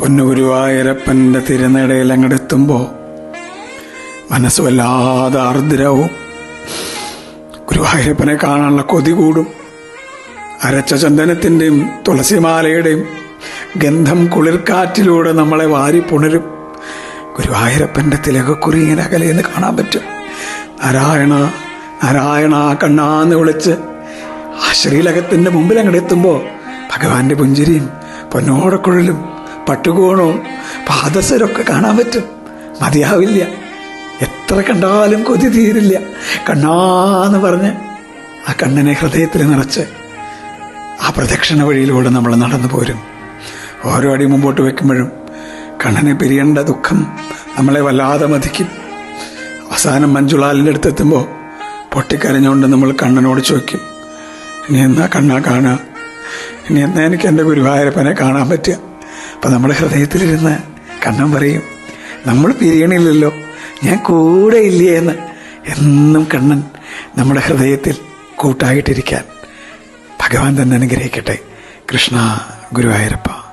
പൊന്നുഗുരുവായൂരപ്പന്റെ തിരുനടയിൽ അങ്ങടെത്തുമ്പോൾ മനസ്സ് വല്ലാതെ ആർദ്രവും ഗുരുവായൂരപ്പനെ കാണാനുള്ള കൊതി കൂടും. അരച്ച ചന്ദനത്തിന്റെയും തുളസിമാലയുടെയും ഗന്ധം കുളിർക്കാറ്റിലൂടെ നമ്മളെ വാരി പുണരും. ഗുരുവായൂരപ്പന്റെ തിലകക്കുറി ഇങ്ങനെ അകലെന്ന് കാണാൻ പറ്റും. നാരായണ നാരായണ കണ്ണാന്ന് വിളിച്ച് ആ ശ്രീലകത്തിന്റെ മുമ്പിൽ അങ്ങോട്ട് എത്തുമ്പോൾ ഭഗവാന്റെ പുഞ്ചിരിയും പൊന്നോടക്കുഴലും പട്ടുകോണവും പാദസരൊക്കെ കാണാൻ പറ്റും. മതിയാവില്ല. എത്ര കണ്ടാലും കൊതി തീരില്ല. കണ്ണാന്ന് പറഞ്ഞ് ആ കണ്ണനെ ഹൃദയത്തിൽ നിറച്ച് ആ പ്രദക്ഷിണ വഴിയിലൂടെ നമ്മൾ നടന്നു പോരും. ഓരോ അടി മുമ്പോട്ട് വെക്കുമ്പോഴും കണ്ണനെ പിരിയേണ്ട ദുഃഖം നമ്മളെ വല്ലാതെ മതിക്കും. അവസാനം മഞ്ജുളാലിന്റെ അടുത്തെത്തുമ്പോൾ പൊട്ടിക്കരഞ്ഞുകൊണ്ട് നമ്മൾ കണ്ണനോട് ചോദിക്കും ഇനി എന്നാ കണ്ണാ കാണുക? ഇനി എന്നാ എനിക്ക് എന്റെ ഗുരുവായൂരപ്പനെ കാണാൻ പറ്റുക? അപ്പം നമ്മുടെ ഹൃദയത്തിലിരുന്ന് കണ്ണൻ പറയും നമ്മൾ പിരിയണില്ലല്ലോ ഞാൻ കൂടെ ഇല്ലേ എന്ന് എന്നും കണ്ണൻ നമ്മുടെ ഹൃദയത്തിൽ കൂട്ടായിട്ടിരിക്കാൻ ഭഗവാൻ തന്നെ അനുഗ്രഹിക്കട്ടെ. കൃഷ്ണ ഗുരുവായൂരപ്പ.